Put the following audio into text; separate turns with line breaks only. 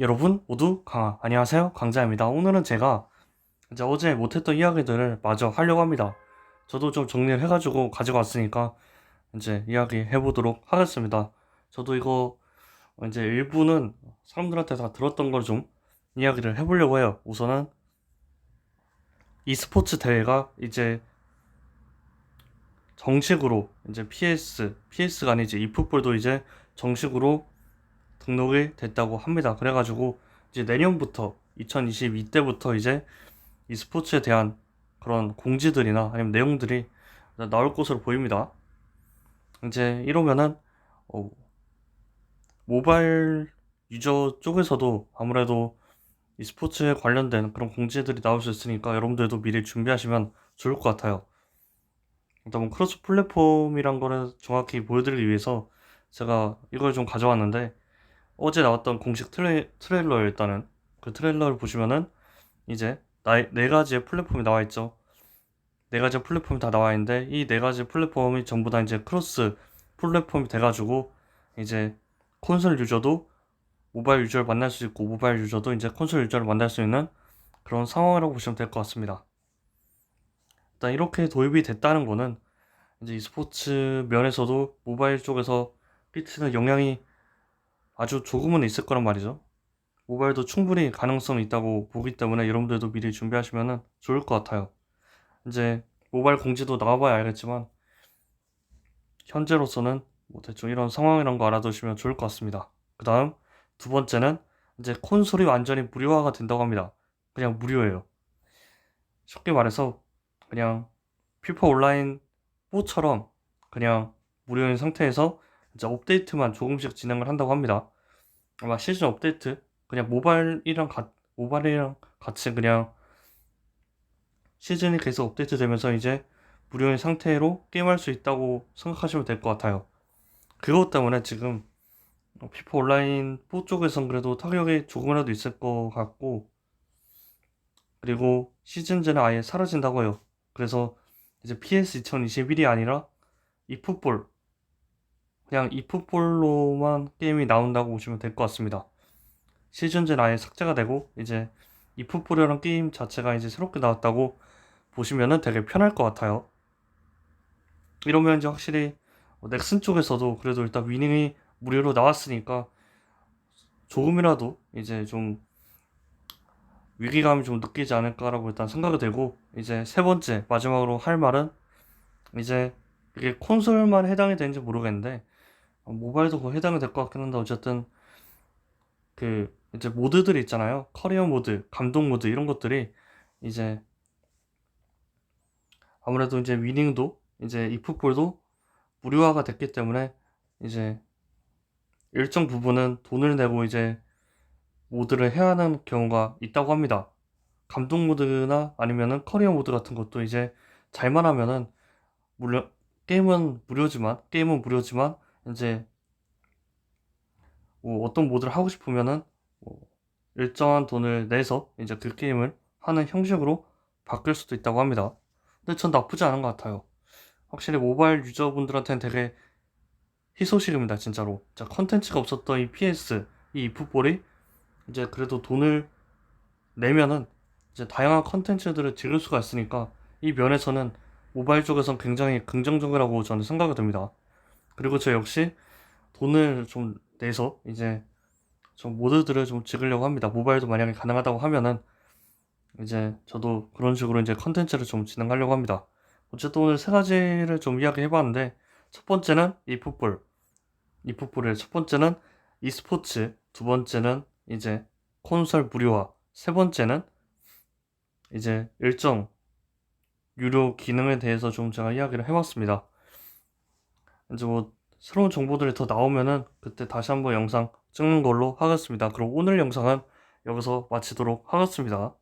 여러분 모두 강아 안녕하세요. 강자입니다. 오늘은 제가 이제 어제 못했던 이야기들을 마저 하려고 합니다. 저도 좀 정리를 해가지고 가지고 왔으니까 이제 이야기 해보도록 하겠습니다. 저도 이거 이제 일부는 사람들한테 다 들었던 걸 좀 이야기를 해보려고 해요. 우선은 e스포츠 대회가 이제 정식으로 이제 PS PS가 아니지 e풋볼도 이제 정식으로 등록이 됐다고 합니다. 그래가지고 이제 내년부터 2022 때부터 이제 이 스포츠에 대한 그런 공지들이나 아니면 내용들이 나올 것으로 보입니다. 이제 이러면은 어, 모바일 유저 쪽에서도 아무래도 이 스포츠에 관련된 그런 공지들이 나올 수 있으니까 여러분들도 미리 준비하시면 좋을 것 같아요. 일단 뭐 크로스 플랫폼이란 거를 정확히 보여드리기 위해서 제가 이걸 좀 가져왔는데 어제 나왔던 공식 트레, 트레일러 일단은 그 트레일러를 보시면은 이제 나, 네 가지의 플랫폼이 나와 있죠. 네 가지 플랫폼이 다 나와 있는데 이 네 가지 플랫폼이 전부 다 이제 크로스 플랫폼이 돼가지고 이제 콘솔 유저도 모바일 유저를 만날 수 있고 모바일 유저도 이제 콘솔 유저를 만날 수 있는 그런 상황이라고 보시면 될 것 같습니다. 일단 이렇게 도입이 됐다는 거는 이제 e스포츠 면에서도 모바일 쪽에서 끼치는 영향이 아주 조금은 있을 거란 말이죠. 모바일도 충분히 가능성이 있다고 보기 때문에 여러분들도 미리 준비하시면 좋을 것 같아요. 이제 모바일 공지도 나와봐야 알겠지만 현재로서는 뭐 대충 이런 상황이란 거 알아두시면 좋을 것 같습니다. 그 다음 두 번째는 이제 콘솔이 완전히 무료화가 된다고 합니다. 그냥 무료예요. 쉽게 말해서 그냥 피파 온라인 4처럼 그냥 무료인 상태에서 이제 업데이트만 조금씩 진행을 한다고 합니다. 아마 시즌 업데이트 그냥 모바일이랑 가, 모바일이랑 같이 그냥 시즌이 계속 업데이트 되면서 이제 무료인 상태로 게임할 수 있다고 생각하시면 될 것 같아요. 그것 때문에 지금 피파 온라인 4 쪽에선 그래도 타격이 조금이라도 있을 것 같고 그리고 시즌제는 아예 사라진다고 해요. 그래서 이제 PS 2021이 아니라 e풋볼 그냥 e풋볼로만 게임이 나온다고 보시면 될 것 같습니다. 시즌제는 아예 삭제가 되고 이제 e풋볼이라는 게임 자체가 이제 새롭게 나왔다고 보시면은 되게 편할 것 같아요. 이러면 이제 확실히 넥슨 쪽에서도 그래도 일단 위닝이 무료로 나왔으니까 조금이라도 이제 좀 위기감이 좀 느끼지 않을까라고 일단 생각이 되고 이제 세 번째 마지막으로 할 말은 이제 이게 콘솔만 해당이 되는지 모르겠는데 어, 모바일도 그 해당이 될 것 같긴 한데 어쨌든 그 이제 모드들이 있잖아요 커리어 모드, 감동 모드 이런 것들이 이제 아무래도 이제 위닝도 이제 이풋볼도 무료화가 됐기 때문에 이제 일정 부분은 돈을 내고 이제 모드를 해야 하는 경우가 있다고 합니다. 감동 모드나 아니면은 커리어 모드 같은 것도 이제 잘만 하면은 물론 게임은 무료지만 게임은 무료지만 이제 뭐 어떤 모드를 하고 싶으면은 뭐 일정한 돈을 내서 이제 그 게임을 하는 형식으로 바뀔 수도 있다고 합니다. 근데 전 나쁘지 않은 것 같아요. 확실히 모바일 유저분들한테는 되게 희소식입니다, 진짜로. 자, 컨텐츠가 없었던 이 PS, 이 이풋볼이 이제 그래도 돈을 내면은 이제 다양한 컨텐츠들을 즐길 수가 있으니까 이 면에서는 모바일 쪽에선 굉장히 긍정적이라고 저는 생각이 듭니다. 그리고 저 역시 돈을 좀 내서 이제 좀 모드들을 좀 찍으려고 합니다. 모바일도 만약에 가능하다고 하면은 이제 저도 그런 식으로 이제 컨텐츠를 좀 진행하려고 합니다. 어쨌든 오늘 세 가지를 좀 이야기 해봤는데 첫 번째는 이풋볼, 이풋볼의 첫 번째는 e스포츠, 두 번째는 이제 콘솔 무료화, 세 번째는 이제 일정 유료 기능에 대해서 좀 제가 이야기를 해봤습니다. 이제 뭐 새로운 정보들이 더 나오면은 그때 다시 한번 영상 찍는 걸로 하겠습니다. 그럼 오늘 영상은 여기서 마치도록 하겠습니다.